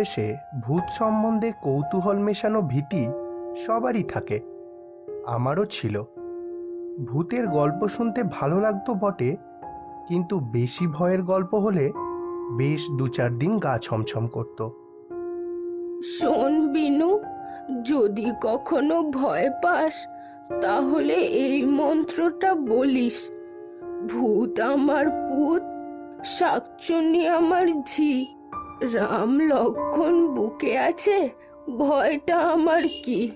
বয়সে ভূত সম্বন্ধে কৌতূহল মেশানো ভীতি সবারই থাকে। আমারও ছিল। ভূতের গল্প শুনতে ভালো লাগতো বটে, কিন্তু বেশি ভয়ের গল্প হলে বেশ দু চার দিন গা ছমছম করতো। শোন বিনু, যদি কখনো ভয় পাস, তাহলে এই মন্ত্রটা বলিস। ভূত আমার পুত, শাকচুন্নি আমার ঝি। রাম লক্ষণ বুকে আছে, ভয়টা আমার কি?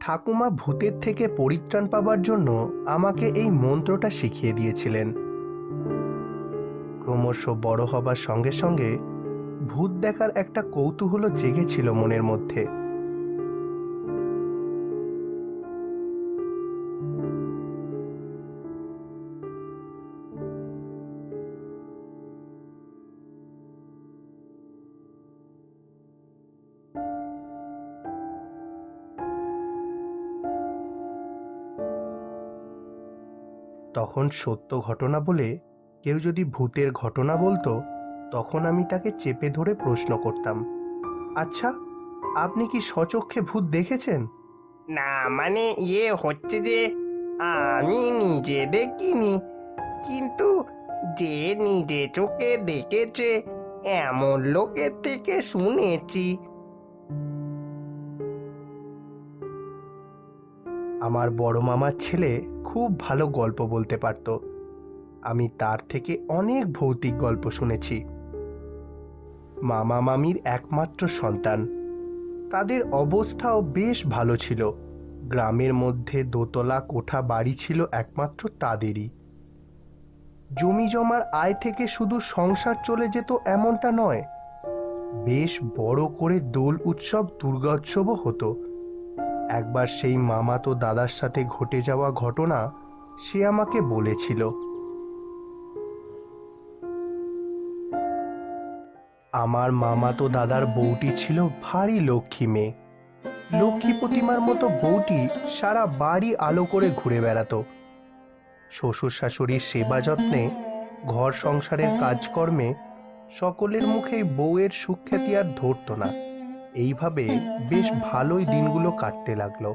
ঠাকুমা ভূতের থেকে পরিত্রাণ পাবার জন্য আমাকে এই মন্ত্রটা শিখিয়ে দিয়েছিলেন। ক্রমশ বড় হবার সঙ্গে সঙ্গে ভূত দেখার একটা কৌতূহল জেগেছিল মনের মধ্যে। তখন সত্য ঘটনা বলে কেউ যদি ভূতের ঘটনা বলতো তখন আমি তাকে চেপে ধরে প্রশ্ন করতাম আচ্ছা আপনি কি সচক্ষে ভূত দেখেছেন? না মানে ইয়ে হচ্ছে যে আমি নিজে দেখিনি। কিন্তু যে নিজে চোখে দেখেছে এমন লোকের থেকে শুনেছি। আমার বড় মামার ছেলে খুব ভালো গল্প বলতে পারত। আমি তার থেকে অনেক ভৌতিক গল্প শুনেছি। মামা মামির একমাত্র সন্তান। তাদের অবস্থাও বেশ ভালো ছিল। গ্রামের মধ্যে দোতলা কোঠা বাড়ি ছিল একমাত্র তাদেরই। জমি জমার আয় থেকে শুধু সংসার চলে যেত এমনটা নয়। বেশ বড় করে দোল উৎসব, দুর্গা উৎসবও হতো। একবার সেই মামাতো দাদার সাথে ঘটে যাওয়া ঘটনা সে আমাকে বলেছিল। আমার মামাতো দাদার বউটি ছিল ভারী লক্ষ্মী মেয়ে। লক্ষ্মী প্রতিমার মতো বউটি সারা বাড়ি আলো করে ঘুরে বেড়াতো। শ্বশুর শাশুড়ির সেবা যত্নে, ঘর সংসারের কাজকর্মে সকলের মুখেই বউয়ের সুখ্যাতি আর ধরতো না। এইভাবে বেশ ভালোই দিনগুলো কাটতে লাগল।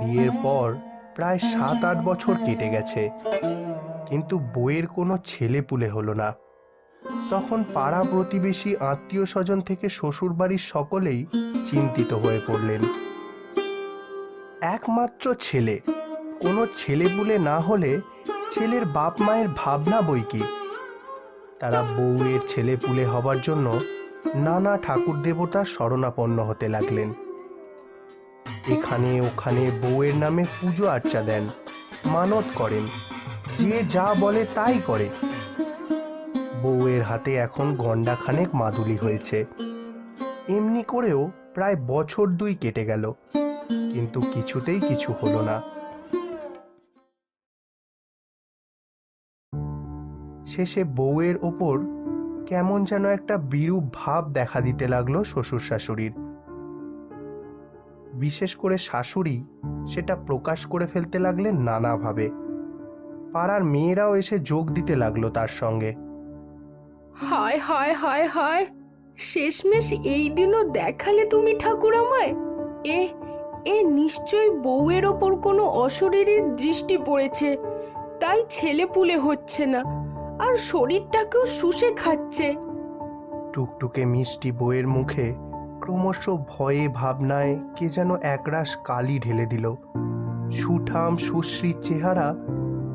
বিয়ের পর প্রায় সাত আট বছর কেটে গেছে। কিন্তু বইয়ের কোনো ছেলে পুলে হলো না। তখন পাড়া প্রতিবেশী আত্মীয় স্বজন থেকে শ্বশুর বাড়ির সকলেই চিন্তিত হয়ে পড়লেন। একমাত্র ছেলে কোনো ছেলে পুলে না হলে ছেলের বাপ মায়ের ভাবনা বই কি? তারা বউয়ের ছেলে পুলে হবার জন্য নানা ঠাকুর দেবতার শরণাপন্ন হতে লাগলেন। এখানে ওখানে বউয়ের নামে পুজো আর্চা দেন, মানত করেন, যে যা বলে তাই করে। বউয়ের হাতে এখন গন্ডাখানেক মাদুলি হয়েছে। এমনি করেও প্রায় বছর দুই কেটে গেল, কিন্তু কিছুতেই কিছু হলো না। শেষে বউয়ের ওপর কেমন যেন একটা বিরূপ ভাব দেখা দিতে লাগল শ্বশুর শাশুড়ির। বিশেষ করে শাশুড়ি সেটা প্রকাশ করে ফেলতে লাগলেন নানাভাবে। পাড়ার মেয়েরাও এসে যোগ দিতে লাগল তার সঙ্গে। হায় হায় হায় হায়, শেষমেশ এই দিনও দেখালে তুমি ঠাকুর আমায় এ এ নিশ্চয়ই বউয়ের ওপর কোনো অশরীরীর দৃষ্টি পড়েছে, তাই ছেলে পুলে হচ্ছে না। আর শরীরটাকেও শুষে খাচ্ছে। টুকটুকে মিষ্টি বইয়ের মুখে ক্রমশ ভয়ে ভাবনায় কে যেন একরাশ কালি ঢেলে দিল। সুঠাম সুশ্রীর চেহারা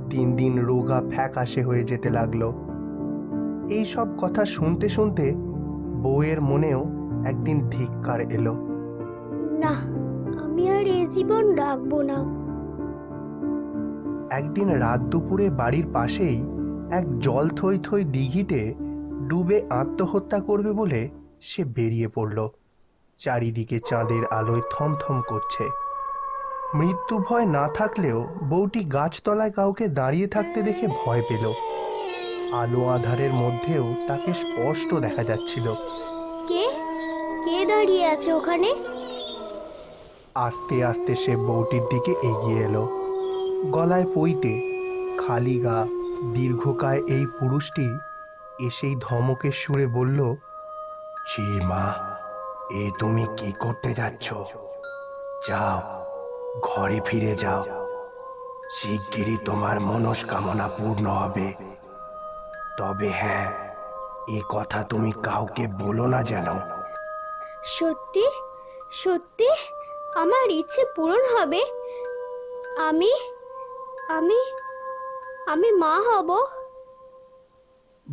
দিন দিন রোগা ফ্যাকাশে হয়ে যেতে লাগল। এই সব কথা শুনতে শুনতে বউয়ের মনেও একদিন ধিক্কার এলো। না আমি আর এ জীবন রাখব না। একদিন রাত দুপুরে বাড়ির পাশেই এক জল থই থই দিঘিতে ডুবে আত্মহত্যা করবে বলে সে বেরিয়ে পড়ল। চারিদিকে চাঁদের আলোয় থমথম করছে। মৃত্যু ভয় না থাকলেও বউটি গাছতলায় কাউকে দাঁড়িয়ে থাকতে দেখে ভয় পেল। আলো আধারের মধ্যেও তাকে স্পষ্ট দেখা যাচ্ছিল। কে? কে দাঁড়িয়ে আছে ওখানে? আস্তে আস্তে সে বউটির দিকে এগিয়ে এলো। গলায় পইতে খালি গা দীর্ঘকায় এই পুরুষটি এসেই ধমকের সুরে বলল, ছি মা, এ তুমি কি করতে যাচ্ছ? যাও, ঘরে ফিরে যাও। শিগগিরই তোমার মনস্কামনা পূর্ণ হবে। তবে হ্যাঁ এ কথা তুমি কাউকে বলো না যেন। সত্যি? সত্যি? আমার ইচ্ছে পূরণ হবে। আমি আমি আমি মা হব।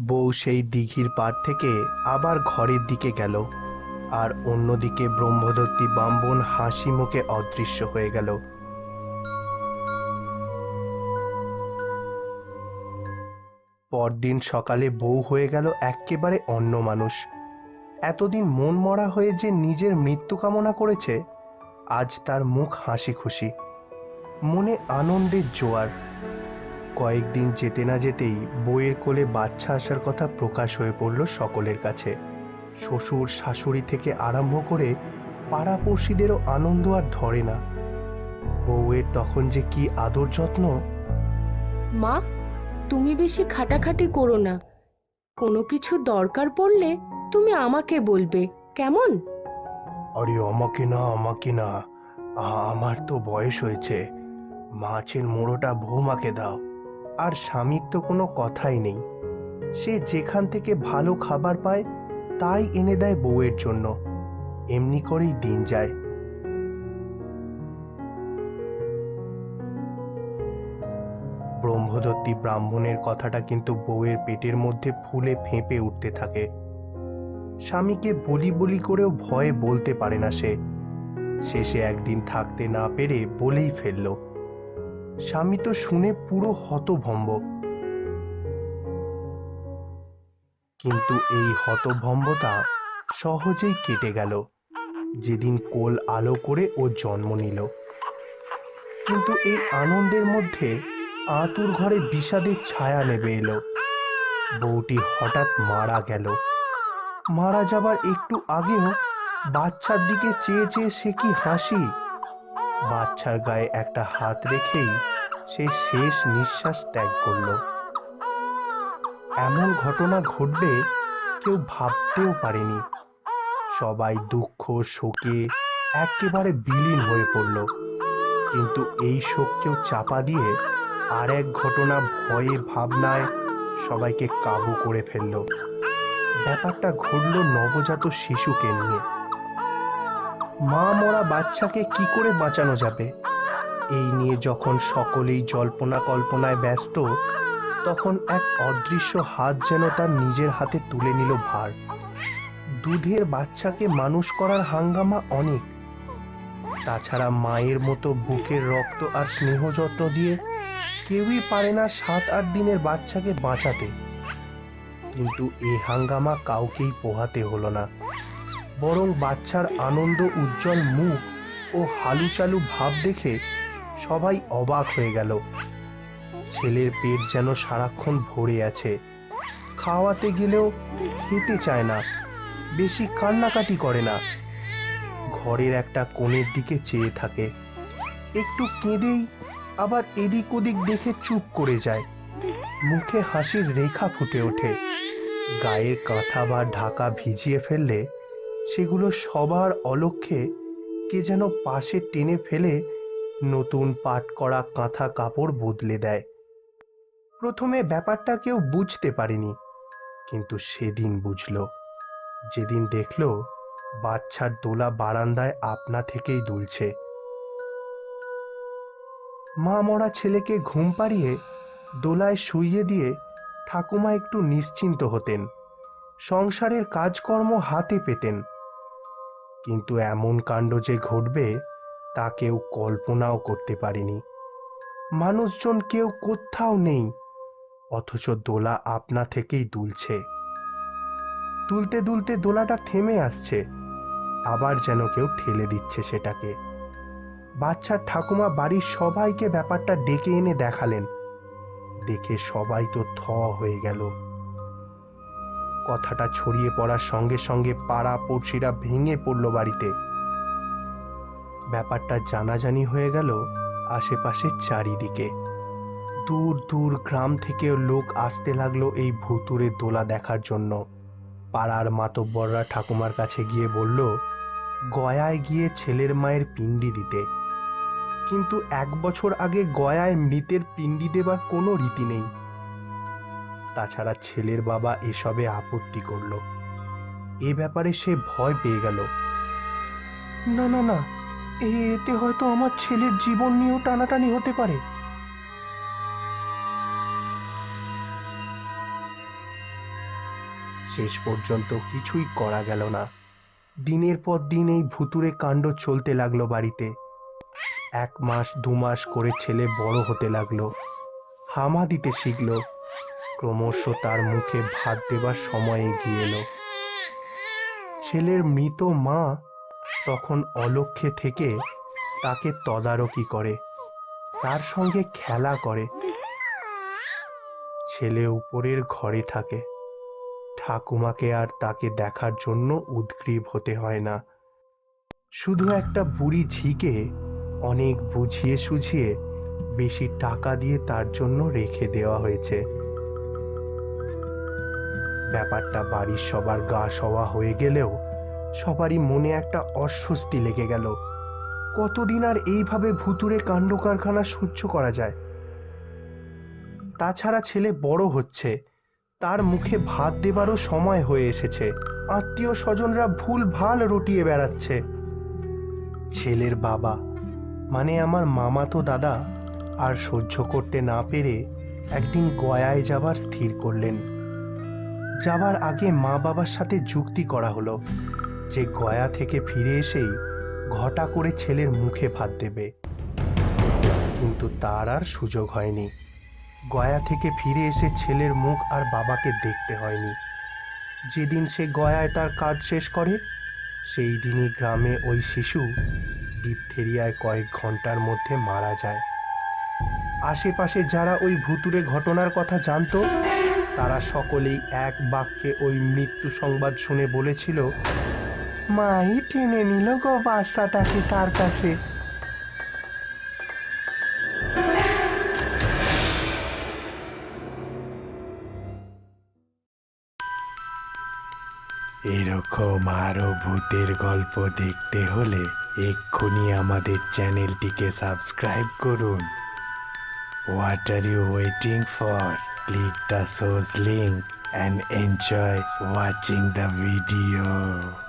বউ সেই দিঘির পাড় থেকে আবার ঘরের দিকে গেল, আর অন্যদিকে ব্রহ্মদত্তী বাম্বন হাসি মুখে অদৃশ্য হয়ে গেল। পরদিন সকালে বউ হয়ে গেল এক্কেবারে অন্য মানুষ। এতদিন মন মরা হয়ে যে নিজের মৃত্যু কামনা করেছে, আজ তার মুখ হাসি খুশি। মনে আনন্দের জোয়ার। কয়েকদিন যেতে না যেতেই বইয়ের কোলে বাচ্চা আসার কথা প্রকাশ হয়ে পড়ল সকলের কাছে। শ্বশুর শাশুড়ি থেকে আরম্ভ করে পাড়াপড়শিদেরও আনন্দ আর ধরে না। বউয়ের তখন যে কি আদর যত্ন? মা তুমি বেশি খাটাখাটি করো না। কোনো কিছু দরকার পড়লে তুমি আমাকে বলবে কেমন? আরে আমাকে না আমাকে না। আমার তো বয়স হয়েছে। মাছের মোড়োটা বৌমাকে দাও। আর স্বামীর তো কোনো কথাই নেই। সে যেখান থেকে ভালো খাবার পায়, তাই এনে দেয় বউয়ের জন্য। এমনি করেই দিন যায়। ব্রহ্মদত্তী ব্রাহ্মণের কথাটা কিন্তু বউয়ের পেটের মধ্যে ফুলে ফেঁপে উঠতে থাকে। স্বামীকে বলি বলি করেও ভয়ে বলতে পারে না সে। শেষে একদিন থাকতে না পেরে বলেই ফেলল। স্বামী তো শুনে পুরো হতভম্ব। কিন্তু এই হতভম্বতা সহজেই কেটে গেল। যেদিন কোল আলো করে ও জন্ম নিল। কিন্তু এই আনন্দের মধ্যে আতুর ঘরে বিষাদের ছায়া নেবে এলো। বউটি হঠাৎ মারা গেল। মারা যাবার একটু আগেও বাচ্চার দিকে চেয়ে চেয়ে সে কি হাসি বাচ্চার গায়ে একটা হাত রেখেই সে শেষ নিঃশ্বাস ত্যাগ করল। এমন ঘটনা ঘটবে কেউ ভাবতেও পারেনি। সবাই দুঃখ, শোকে একেবারে বিলীন হয়ে পড়ল। কিন্তু এই শোককেও চাপা দিয়ে আর এক ঘটনা ভয়ে ভাবনায় সবাইকে কাবু করে ফেলল। ব্যাপারটা ঘটল নবজাত শিশুকে নিয়ে। মা মরা বাচ্চাকে কি করে বাঁচানো যাবে? এই নিয়ে যখন সকলেই জল্পনা কল্পনায় ব্যস্ত, তখন এক অদৃশ্য হাত যেন তার নিজের হাতে তুলে নিল ভার। দুধের বাচ্চাকে মানুষ করার হাঙ্গামা অনেক। তাছাড়া মায়ের মতো বুকের রক্ত আর স্নেহ যত্ন দিয়ে কেউই পারে না সাত আট দিনের বাচ্চাকে বাঁচাতে। কিন্তু এই হাঙ্গামা কাউকেই পোহাতে হলো না। বরং বাচ্চার আনন্দ, উজ্জ্বল মুখ ও হালুচালু ভাব দেখে সবাই অবাক হয়ে গেল। ছেলের পেট যেন সারাক্ষণ ভরে আছে। খাওয়াতে গেলেও খেতে চায় না, বেশি কান্নাকাটি করে না। ঘরের একটা কোণের দিকে চেয়ে থাকে। একটু কেঁদেই আবার এদিক ওদিক দেখে চুপ করে যায়। মুখে হাসির রেখা ফুটে ওঠে। গায়ের কাঁথা বা ঢাকা ভিজিয়ে ফেললে সেগুলো সবার অলক্ষ্যে কে যেন পাশে টেনে ফেলে নতুন পাট করা কাঁথা কাপড় বদলে দেয়। প্রথমে ব্যাপারটা কেউ বুঝতে পারেনি, কিন্তু সেদিন বুঝল। যেদিন দেখল বাচ্চার দোলা বারান্দায় আপনা থেকেই দুলছে। মা মরা ছেলেকে ঘুম পাড়িয়ে দোলায় শুইয়ে দিয়ে ঠাকুমা একটু নিশ্চিন্ত হতেন। সংসারের কাজকর্ম হাতে পেতেন। কিন্তু এমন কাণ্ড যে ঘটবে, তা কেউ কল্পনাও করতে পারেনি। মানুষজন কেউ কোথাও নেই, অথচ দোলা আপনা থেকেই দুলছে। তুলতে দুলতে দোলাটা থেমে আসছে, আবার যেন কেউ ঠেলে দিচ্ছে সেটাকে। বাচ্চার ঠাকুমা বাড়ির সবাইকে ব্যাপারটা ডেকে এনে দেখালেন। দেখে সবাই তো থ হয়ে গেল। কথাটা ছড়িয়ে পড়ার সঙ্গে সঙ্গে পাড়া পড়শিরা ভেঙে পড়ল বাড়িতে। ব্যাপারটা জানাজানি হয়ে গেল আশেপাশের চারিদিকে। দূর দূর গ্রাম থেকে লোক আসতে লাগল এই ভুতুরে দোলা দেখার জন্য। পাড়ার মাতব্বররা ঠাকুমার কাছে গিয়ে বলল, গয়ায় গিয়ে ছেলের মায়ের পিণ্ডি দিতে। কিন্তু এক বছর আগে গয়ায় মৃতের পিণ্ডি দেবার কোনো রীতি নেই। তাছাড়া ছেলের বাবা এসবে আপত্তি করল। এ ব্যাপারে সে ভয় পেয়ে গেল। না না না এতে হয়তো আমার ছেলের জীবন নিয়েও টানাটানি হতে পারে। শেষ পর্যন্ত কিছুই করা গেল না। দিনের পর দিন এই ভুতুরে কাণ্ড চলতে লাগল বাড়িতে। এক মাস, দু মাস করে ছেলে বড় হতে লাগল। হামা দিতে শিখলো। ক্রমশ তার মুখে ভাত দেবার সময় এগিয়ে এলো। ছেলের মৃত মা তখন অলক্ষ্যে থেকে তাকে তদারকি করে, তার সঙ্গে খেলা করে। ছেলে উপরের ঘরে থাকে। ঠাকুমাকে আর তাকে দেখার জন্য উদ্গ্রীব হতে হয় না। শুধু একটা বুড়ি ঝিকে অনেক বুঝিয়ে সুঝিয়ে বেশি টাকা দিয়ে তার জন্য রেখে দেওয়া হয়েছে। ব্যাপারটা বাড়ির সবার গা সওয়া হয়ে গেলেও সবারই মনে একটা অস্বস্তি লেগে গেল। কতদিন আর এইভাবে ভুতুরে কাণ্ড কারখানা সহ্য করা যায়? তাছাড়া ছেলে বড় হচ্ছে, তার মুখে ভাত দেবারও সময় হয়ে এসেছে, আত্মীয় স্বজনরা ভুল ভালো রটিয়ে বেড়াচ্ছে। ছেলের বাবা মানে আমার মামাতো দাদা, আর সহ্য করতে না পেরে একদিন গয়ায় যাবার স্থির করলেন। যাবার আগে মা বাবার সাথে যুক্তি করা হলো যে গয়া থেকে ফিরে এসেই ঘটা করে ছেলের মুখে ভাত দেবে। কিন্তু তার আর সুযোগ হয়নি। গয়া থেকে ফিরে এসে ছেলের মুখ আর বাবাকে দেখতে হয়নি। যেদিন সে গয়ায় তার কাজ শেষ করে, সেই দিনই গ্রামে ওই শিশু ডিপথেরিয়ায় কয়েক ঘণ্টার মধ্যে মারা যায়। আশেপাশে যারা ওই ভুতুরে ঘটনার কথা জানতো তারা সকলেই এক বাক্যে ওই মৃত্যু সংবাদ শুনে বলেছিল, মাই টেনে নিল গো বাচ্চাটাকে তার কাছে। এরকম আরও ভূতের গল্প দেখতে হলে এক্ষুনি আমাদের চ্যানেলটিকে সাবস্ক্রাইব করুন। What are you waiting for click the source link and enjoy watching the video.